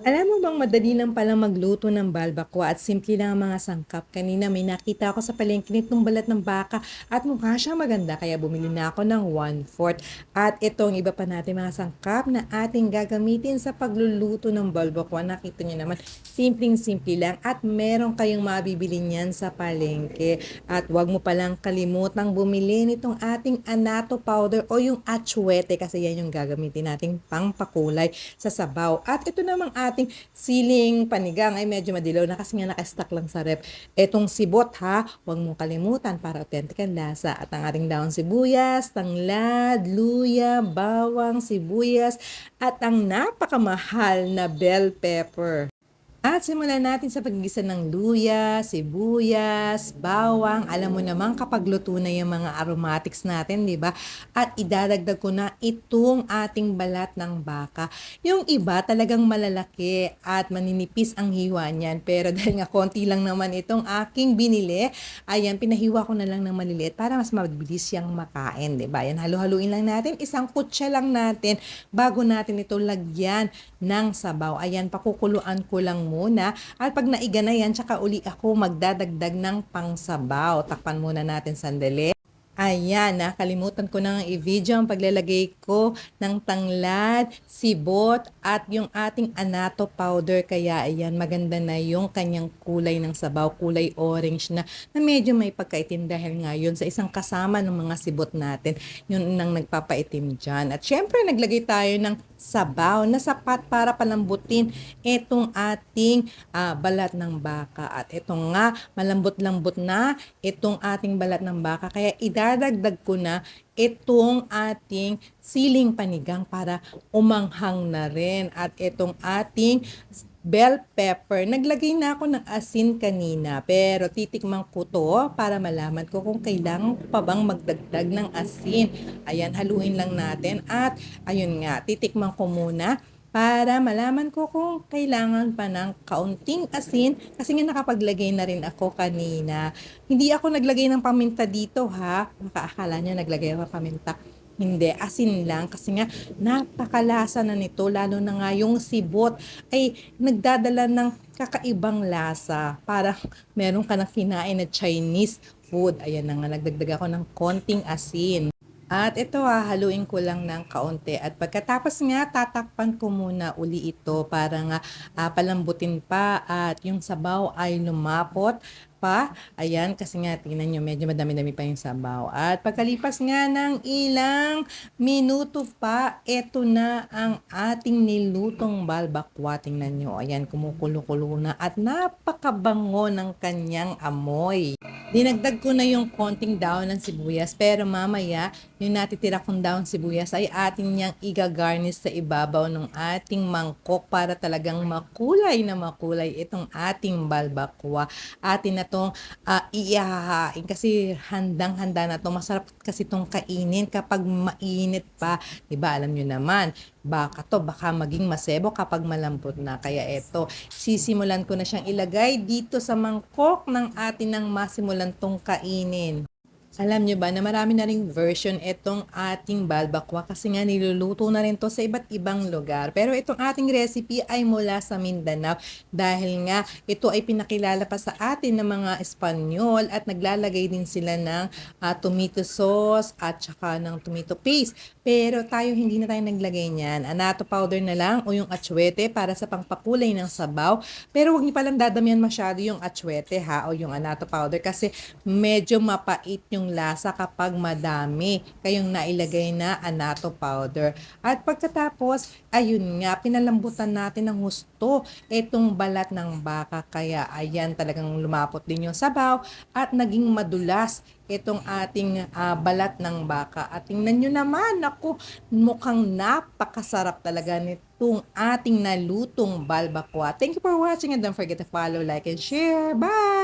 Alam mo bang madali lang palang magluto ng balbakwa at simple lang ang mga sangkap. Kanina may nakita ako sa palengke nitong balat ng baka at mukha siyang maganda kaya bumili na ako ng 1/4. At itong iba pa natin mga sangkap na ating gagamitin sa pagluluto ng balbakwa. Nakita niyo naman, simpleng-simple lang at meron kayong mabibili niyan sa palengke. At wag mo palang kalimutang bumili nitong ating anato powder o yung atsuete kasi yan yung gagamitin nating pangpakulay sa sabaw. At ito namang ating siling panigang ay medyo madilaw na kasi nga naka-stack lang sa rep. Etong sibot ha, huwag mong kalimutan para authentic ang lasa. At ang ating daon sibuyas, tanglad, luya, bawang, sibuyas, at ang napakamahal na bell pepper. At simulan natin sa paggisa ng luya, sibuyas, bawang. Alam mo naman kapag luto na yung mga aromatics natin, di ba? At idadagdag ko na itong ating balat ng baka. Yung iba talagang malalaki at maninipis ang hiwa niyan. Pero dahil nga konti lang naman itong aking binili, ayan, pinahiwa ko na lang ng maliliit para mas mabilis siyang makain, di ba? Ayan, halu-haluin lang natin. Isang kutsa lang natin bago natin ito lagyan ng sabaw. Ayan, pakukuluan ko lang muna. At pag naiga na yan, tsaka uli ako magdadagdag ng pangsabaw. Takpan muna natin sandali. Ayan, nakalimutan ko nang i-video ang paglalagay ko ng tanglad, sibot, at yung ating anato powder. Kaya ayan, maganda na yung kanyang kulay ng sabaw, kulay orange na, na medyo may pagkaitim dahil ngayon sa isang kasama ng mga sibot natin, yun nang nagpapaitim dyan. At syempre, naglagay tayo ng sabaw na sapat para palambutin itong ating ah, balat ng baka. At ito nga, malambot-lambot na itong ating balat ng baka. Kaya idadagdag ko na itong ating siling panigang para umanghang na rin. At itong ating bell pepper. Naglagay na ako ng asin kanina, pero titikman ko to para malaman ko kung kailangan pa bang magdagdag ng asin. Ayan, haluin lang natin at ayun nga, titikman ko muna para malaman ko kung kailangan pa ng kaunting asin kasi nga nakapaglagay na rin ako kanina. Hindi ako naglagay ng paminta dito ha. Makaakala niya naglagay ako ng paminta. Hindi, asin lang kasi nga napakalasa na nito lalo na nga yung sibot ay nagdadala ng kakaibang lasa. Para meron ka na kinain na Chinese food. Ayan na nga, nagdagdag ako ng konting asin. At ito ah, haluin ko lang ng kaunti. At pagkatapos nga, tatakpan ko muna uli ito para nga ah, palambutin pa at yung sabaw ay lumapot pa. Ayan, kasi nga, tingnan nyo, medyo madami-dami pa yung sabaw. At pagkalipas nga ng ilang minuto pa, eto na ang ating nilutong balbakwa. Tingnan nyo, ayan, kumukulo-kulo na at napakabango ng kanyang amoy. Dinagdag ko na yung konting daon ng sibuyas pero mamaya yung natitira kong daon sibuyas ay atin niyang igagarnish sa ibabaw ng ating mangkok para talagang makulay na makulay itong ating balbakwa. Atin na tong uh, iyahain kasi handang-handa na to. Masarap kasi tong kainin kapag mainit pa. 'Di ba? Alam niyo naman, baka to baka maging masebo kapag malambot na. Kaya eto, sisimulan ko na siyang ilagay dito sa mangkok ng atin ng masimulan tong kainin. Alam nyo ba na marami na ring version itong ating balbakwa kasi nga niluluto na rin to sa iba't ibang lugar. Pero itong ating recipe ay mula sa Mindanao dahil nga ito ay pinakilala pa sa atin ng mga Espanyol at naglalagay din sila ng uh, tomato sauce at saka ng tomato paste. Pero tayo hindi na tayo naglagay niyan. Anato powder na lang o yung atsuete para sa pangpakulay ng sabaw. Pero huwag niyo palang dadamihan masyado yung atsuete ha o yung anato powder kasi medyo mapait yung lasa kapag madami kayong nailagay na anato powder. At pagkatapos, ayun nga, pinalambutan natin ng husto itong balat ng baka. Kaya ayan, talagang lumapot din yung sabaw at naging madulas itong ating uh, balat ng baka. At tingnan nyo naman, ako, mukhang napakasarap talaga nitong ating nalutong balbakwa. Thank you for watching and don't forget to follow, like, and share. Bye!